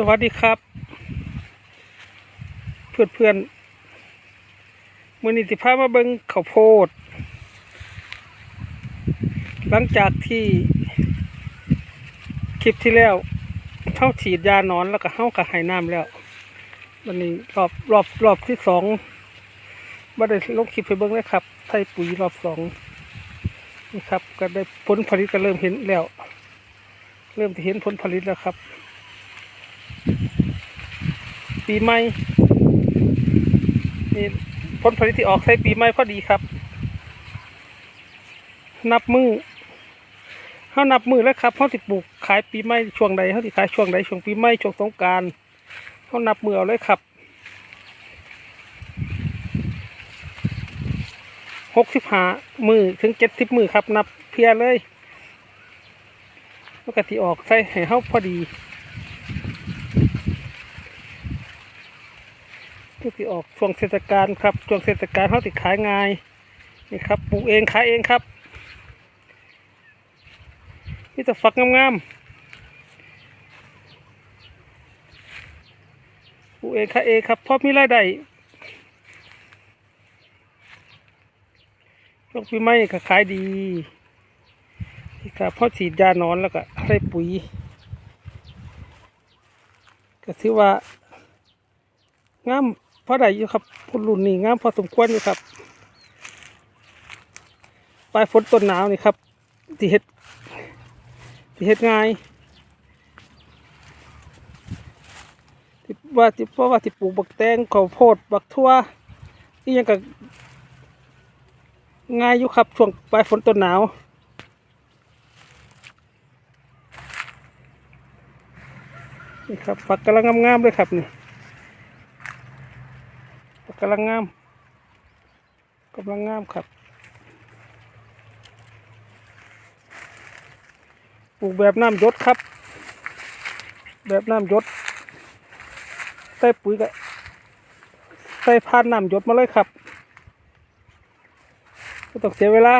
สวัสดีครับ เพื่อนเพื่อนมือนิติภาพมาเบิงข้าวโพด หลังจากที่คลิปที่แล้วเข้าฉีดยานอนแล้วก็เข้ากระหายน้ำแล้ว วันนี้รอบรอบรอบที่สองมาได้ลงคลิปไปเบิ้งเลยครับใส่ปุ๋ยรอบสองนี่ครับ ก็ได้ผลผลิตก็เริ่มเห็นแล้ว เริ่มจะเห็นผลผลิตแล้วครับ ปีใหม่นี่ผลผลิตที่ออกใส่ปีใหม่พอดีครับ นับมือเขานับมือแล้วครับเขาติปลูกขายปีใหม่ช่วงใดเขาติขายช่วงใดช่วงปีใหม่ช่วงสงการเขานับมือเอาเลยครับหกสิบห้ามือถึงเจ็ดสิบมือครับ นับเพียเลยปกติออกใส่ให้เขาพอดี ก็ที่ออกช่วงเทศกาลครับช่วงเทศกาลเขาติดขายง่ายนี่ครับปลูกเองขายเองครับนี่แต่ฝักงามๆปลูกเองขายเองครับพราะมีรายได้ช่วงปีใหม่ก็ขายดีนี่ครับพราะฉีดยานอนแล้วก็ให้ปุ๋ยก็ถือว่างาม พอได้อยู่ครับพุ่นรุ่นนี้งามพอสมควรอยู่ครับปลายฝนต้นหนาวนี่ครับที่เฮ็ดที่เฮ็ดง่ายที่ว่าที่เพราะว่าที่ปลูกบักแตงข้าวโพดบักทั่วนี่ยังก็ง่ายอยู่ครับช่วงปลายฝนต้นหนาวนี่ครับฝักกำลังงามๆเลยครับนี่ กำลังงามกำลังงามครับปลูกแบบน้ำยศครับ แบบน้ำยศใส่ปุ๋ยกับใส่พานน้ำยศมาเลยครับไม่ต้องเสียเวลา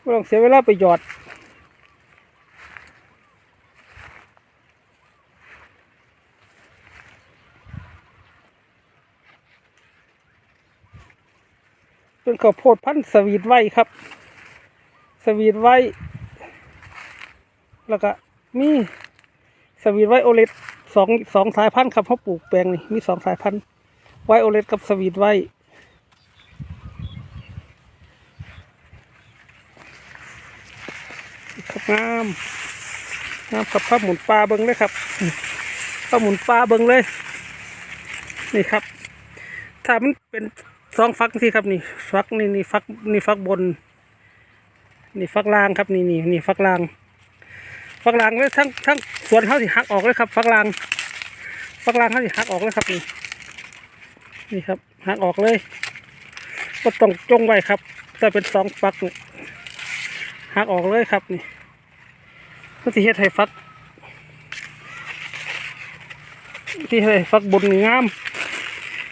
ไม่ต้องเสียเวลาไปหยอด เป็นข้าวโพดพันธุ์สวีทไว้ครับ สวีทไว้ แล้วก็มีสวีทไว้โอเลตสองสองสายพันธุ์ครับเขาปลูกแปลงนี่มีสองสายพันธุ์ไวโอเลตกับสวีทไว้ครับงามงามครับข้าวหมุนปลาเบิ้งเลยครับข้าวหมุนปลาเบิ้งเลย นี่ครับ ถ้ามันเป็น สองฟักที่ครับนี่ฟักนี่นี่ฟักนี่ฟักบน นี่ฟักล่างครับนี่นี่นี่ฟักล่างฟักล่างเลยทั้งทั้งสวนเขาที่หักออกเลยครับ ฟักล่าง ฟักล่างเขาที่หักออกเลยครับนี่นี่ครับหักออกเลย ก็ต้องจงไว้ครับถ้าเป็นสองฟักนี่หักออกเลยครับนี่ก็ที่เฮ็ดให้ฟัก ที่ให้ฟักบนงาม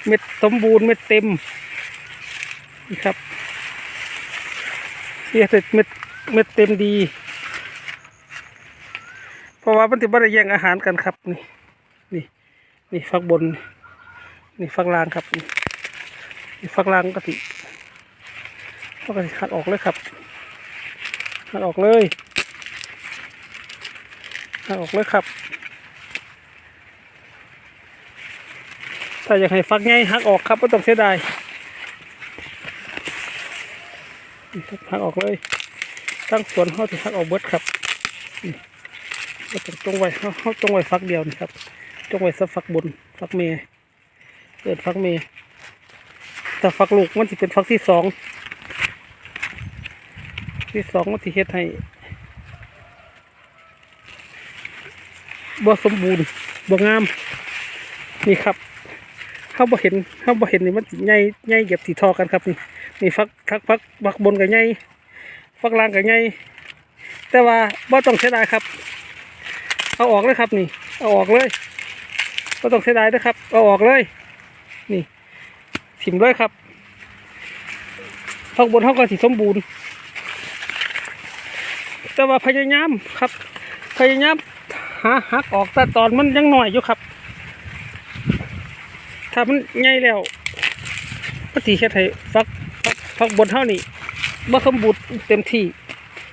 เม็ดสมบูรณ์เม็ดเต็ม นี่ครับเรียกเม็ดเม็ดเต็มดี เพราะว่ามันติบริแย่งอาหารกันครับนี่นี่นี่ฟักบน นี่ฟักล่างครับนี่ฟักล่างก็ติก็กติหักออกเลยครับหักออกเลยหักออกเลยครับถ้าอยากให้ฟักง่ายหักออกครับไม่ต้องเสียดายนี่ครับ หักออกเลย ตั้งส่วนเขาที่หักออกเบิดครับก็ต้องจงไว้เขาเขาจงไว้ฟักเดียวนี่ครับจงไว้สักฟักบนฟักเมย์เกิดฟักเมย์แต่ฟักลูกมันจะเป็นฟักที่สองที่สองมันที่เฮ็ดให้บ่สมบูรณ์บ่งาม นี่ครับ เขาบ่เห็นเขาบ่เห็นนี่มันใหญ่ใหญ่เหยียบสีทอกันครับนี่นี่ฟักทักฟักฟักบนกับใหญ่ฟักล่างกับใหญ่แต่ว่าบ่ต้องเสียดายครับ เอาออกเลยครับนี่ เอาออกเลยบ่ต้องเสียดายนะครับ เอาออกเลย นี่ถิ่มเลยครับฟักบนเขาก็สีสมบูรณ์ แต่ว่าพยายามครับ พยายามหาหักออกแต่ตอนมันยังหน่อยอยู่ครับ ถ้ามันใหญ่แล้วปฏิเฮ็ดให้ฟักฟักฟักบนเท่านี้บ่สมบูรณ์เต็มที่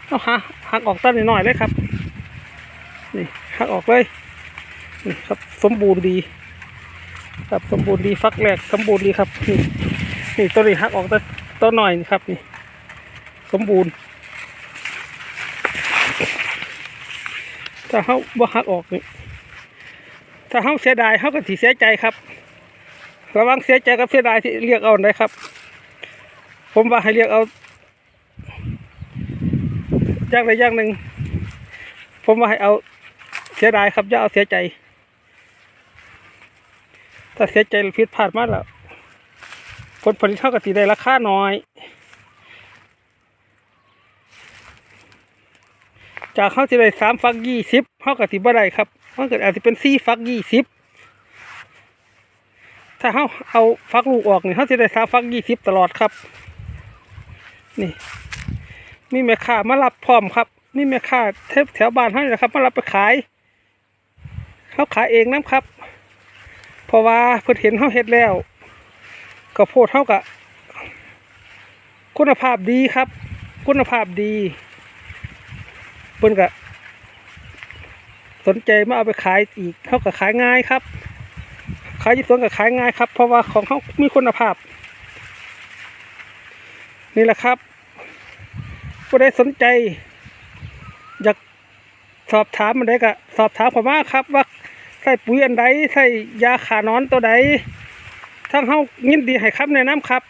เอาหาหักออกตั้งหน่อยๆเลยครับนี่หักออกเลยนี่ครับสมบูรณ์ดี ครับสมบูรณ์ดีฟักแรกสมบูรณ์ดีครับนี่นี่ตัวนี้หักออกแต่ตัวหน่อยนี่ครับนี่สมบูรณ์ถ้าเขาบ่หักออกนี่ถ้าเขาเสียดายเขาก็สิเสียใจครับ ระวังเสียใจกับเสียดายที่เรียกเอาได้ครับ ผมว่าให้เรียกเอาอย่างใดอย่างหนึ่ง ผมว่าให้เอาเสียดายครับอย่าเอาเสียใจ ถ้าเสียใจหรือผิดพลาดมากแล้วผลผลิตเท่ากับสีได้ราคาน้อย จากเขาจะได้สามฟักยี่สิบเขากับสีบ่ได้ครับเขาเกิดอาจจะเป็นสี่ฟักยี่สิบ ถ้าเขาเอาฟักลูกออกเนี่ยเขาจะได้สาฟักยี่สิบตลอดครับ นี่มีแม่ค้ามารับพร้อมครับมีแม่ค้าแถวแถวบ้านเขานี่แหละครับมารับไปขายเขาขายเองนะครับ เพราะว่าเพิ่นเห็นเขาเฮ็ดแล้วก็โพดเท่ากับคุณภาพดีครับ คุณภาพดีเพิ่นก็สนใจมาเอาไปขายอีกเขาก็ขายง่ายครับ ขายที่สวนก็ขายง่ายครับ เพราะว่าของเขามีคุณภาพ นี่แหละครับผู้ใดสนใจ อยากสอบถามมันได้ก็สอบถามผมมาครับ ว่าใส่ปุ๋ยอันใดใส่ยาขานอนตัวใดทั้งเฮายินดีให้คำแนะนำครับ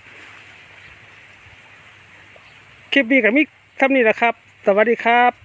คลิปนี้กับมิทำนี่แหละครับ สวัสดีครับ